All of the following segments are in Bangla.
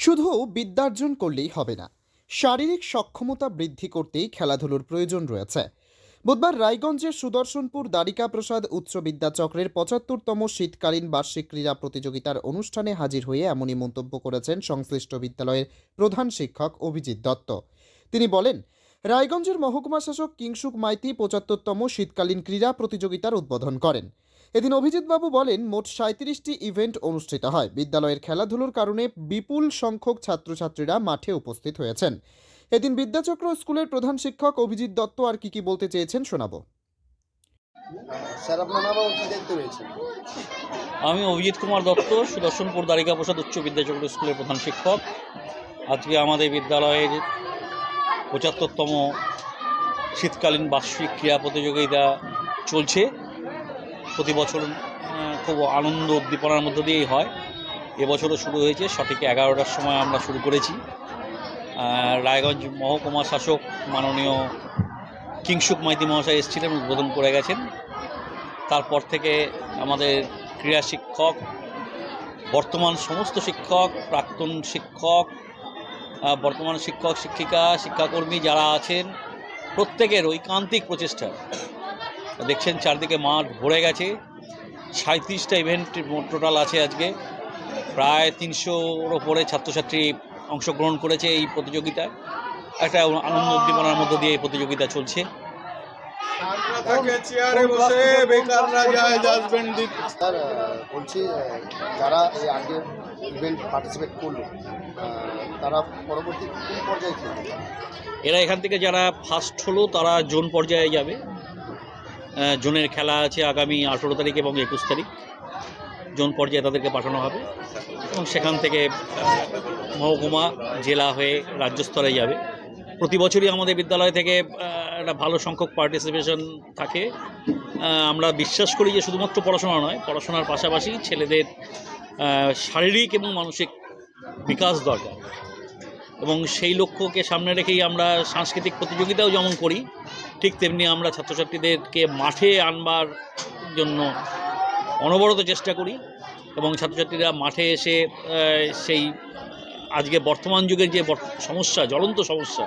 শুধু বিদ্যার্জন করলেই হবে না, শারীরিক সক্ষমতা বৃদ্ধি করতেই খেলাধুলোর প্রয়োজন রয়েছে। বুধবার রায়গঞ্জের সুদর্শনপুর দ্বারিকা প্রসাদ উচ্চ বিদ্যাচক্রের পঁচাত্তরতম শীতকালীন বার্ষিক ক্রীড়া প্রতিযোগিতার অনুষ্ঠানে হাজির হয়ে এমনই মন্তব্য করেছেন সংশ্লিষ্ট বিদ্যালয়ের প্রধান শিক্ষক অভিজিৎ দত্ত। তিনি বলেন, রায়গঞ্জের মহকুমা শাসক কিংসুক মাইতি পঁচাত্তরতম শীতকালীন ক্রীড়া প্রতিযোগিতার উদ্বোধন করেন। এদিন অভিজিৎবাবু বলেন মোট সাঁত্রিশটি ইভেন্ট অনুষ্ঠিত হয়। বিদ্যালয়ের খেলাধুলোর কারণে বিপুল সংখ্যক ছাত্রছাত্রীরা মাঠে উপস্থিত হয়েছেন। এদিন বিদ্যাচক্র স্কুলের প্রধান শিক্ষক অভিজিৎ দত্ত আর কি কি বলতে চেয়েছেন শোনাবো। স্যার আপনার নাম কি দায়িত্ব রয়েছে? আমি অভিজিৎ কুমার দত্ত সুদর্শনপুর দ্বারিকা প্রসাদ উচ্চ বিদ্যাচক্র স্কুলের প্রধান শিক্ষক। আজকে আমাদের বিদ্যালয়ের পঁচাত্তরতম শীতকালীন বার্ষিক ক্রীড়া প্রতিযোগিতা চলছে। প্রতি বছর খুব আনন্দ উদ্দীপনার মধ্য দিয়েই হয়। এবছরও শুরু হয়েছে, সঠিক এগারোটার সময় আমরা শুরু করেছি। রায়গঞ্জ মহকুমা শাসক মাননীয় কিংসুক মাইতি মহাশয় এসেছিলেন, উদ্বোধন করে গেছেন। তারপর থেকে আমাদের ক্রীড়া শিক্ষক, বর্তমান সমস্ত শিক্ষক, প্রাক্তন শিক্ষক বর্তমান শিক্ষক, শিক্ষিকা, শিক্ষাকর্মী যারা আছেন, প্রত্যেকের ঐকান্তিক প্রচেষ্টা। দেখছেন চারদিকে মাঠ ভরে গেছে। সাঁত্রিশটা ইভেন্ট টোটাল আছে আজকে। প্রায় তিনশোর ওপরে ছাত্রছাত্রী অংশগ্রহণ করেছে এই প্রতিযোগিতায়। একটা আনন্দ উদ্দীপনার মধ্য দিয়ে এই প্রতিযোগিতা চলছে। স্যার বলছি যারা এই আগের ইভেন্ট পার্টিসিপেট করল তারা পরবর্তী কোন পর্যায়ে এরা এখান থেকে যারা ফার্স্ট হলো তারা জোন পর্যায়ে যাবে। জোনের খেলা আছে আগামী আঠেরো তারিখ এবং একুশ তারিখ। জোন পর্যায়ে তাদেরকে পাঠানো হবে। এবং সেখান থেকে মহকুমা, জেলা হয়ে রাজ্য স্তরে যাবে। প্রতি বছরই আমাদের বিদ্যালয় থেকে একটা ভালো সংখ্যক পার্টিসিপেশন থাকে। আমরা বিশ্বাস করি যে শুধুমাত্র পড়াশোনা নয়, পড়াশোনার পাশাপাশি ছেলেদের শারীরিক এবং মানসিক বিকাশ দরকার। এবং সেই লক্ষ্যকে সামনে রেখেই আমরা সাংস্কৃতিক প্রতিযোগিতাও যেমন করি ঠিক তেমনি আমরা ছাত্রছাত্রীদেরকে মাঠে আনবার জন্য অনবরত চেষ্টা করি এবং ছাত্রছাত্রীরা মাঠে এসে সেই আজকে বর্তমান যুগের যে সমস্যা, জ্বলন্ত সমস্যা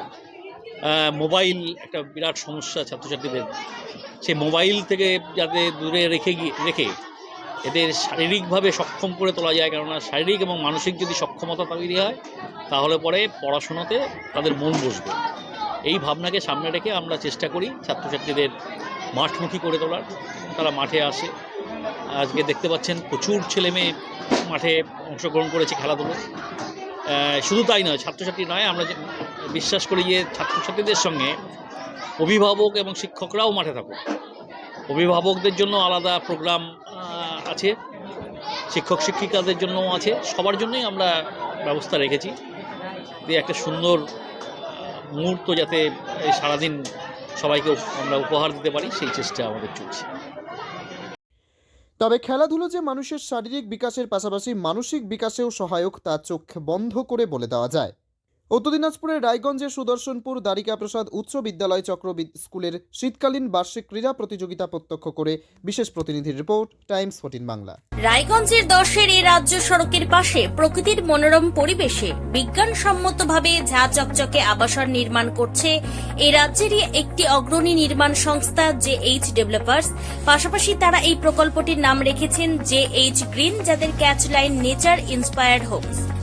মোবাইল একটা বিরাট সমস্যা ছাত্রছাত্রীদের। সেই মোবাইল থেকে যাতে দূরে রেখে গিয়ে, রেখে এদের শারীরিকভাবে সক্ষম করে তোলা যায়, কেননা শারীরিক এবং মানসিক যদি সক্ষমতা তৈরি হয়, তাহলে পরে পড়াশোনাতে তাদের মন বসবে। এই ভাবনাকে সামনে রেখে আমরা চেষ্টা করি ছাত্রছাত্রীদের মাঠমুখী করে তোলার। তারা মাঠে আসে। আজকে দেখতে পাচ্ছেন প্রচুর ছেলে মেয়ে মাঠে অংশগ্রহণ করেছে খেলাধুলো। শুধু তাই নয়, ছাত্রছাত্রী নয়, আমরা বিশ্বাস করি যে ছাত্রছাত্রীদের সঙ্গে অভিভাবক এবং শিক্ষকরাও মাঠে থাকুক। অভিভাবকদের জন্য আলাদা প্রোগ্রাম আছে, শিক্ষক শিক্ষিকাদের জন্যও আছে। সবার জন্যই আমরা ব্যবস্থা রেখেছি। দিয়ে একটা সুন্দর মুহূর্ত যাতে সারাদিন সবাইকে আমরা উপহার দিতে পারি, সেই চেষ্টা আমাদের চলছে। তবে খেলাধুলো যে মানুষের শারীরিক বিকাশের পাশাপাশি মানসিক বিকাশেও সহায়ক তা চোখ বন্ধ করে বলে দেওয়া যায়। উত্তর দিনাজপুরের রায়গঞ্জের সুদর্শনপুর দ্বারিকা প্রসাদ উচ্চ বিদ্যালয় চক্র স্কুলের শীতকালীন বার্ষিক ক্রীড়া প্রতিযোগিতা প্রত্যক্ষ করে বিশেষ প্রতিনিধির রিপোর্ট, টাইমস ফোর্টিন বাংলা। রায়গঞ্জের দশের এই রাজ্য সড়কের পাশে প্রকৃতির মনোরম পরিবেশে বিজ্ঞানসম্মতভাবে ঝা চকচকে আবাসন নির্মাণ করছে এই রাজ্যেরই একটি অগ্রণী নির্মাণ সংস্থা জে এইচ ডেভেলপার্স। পাশাপাশি তারা এই প্রকল্পটির নাম রেখেছেন জে এইচ গ্রিন, যাদের catch line nature inspired homes.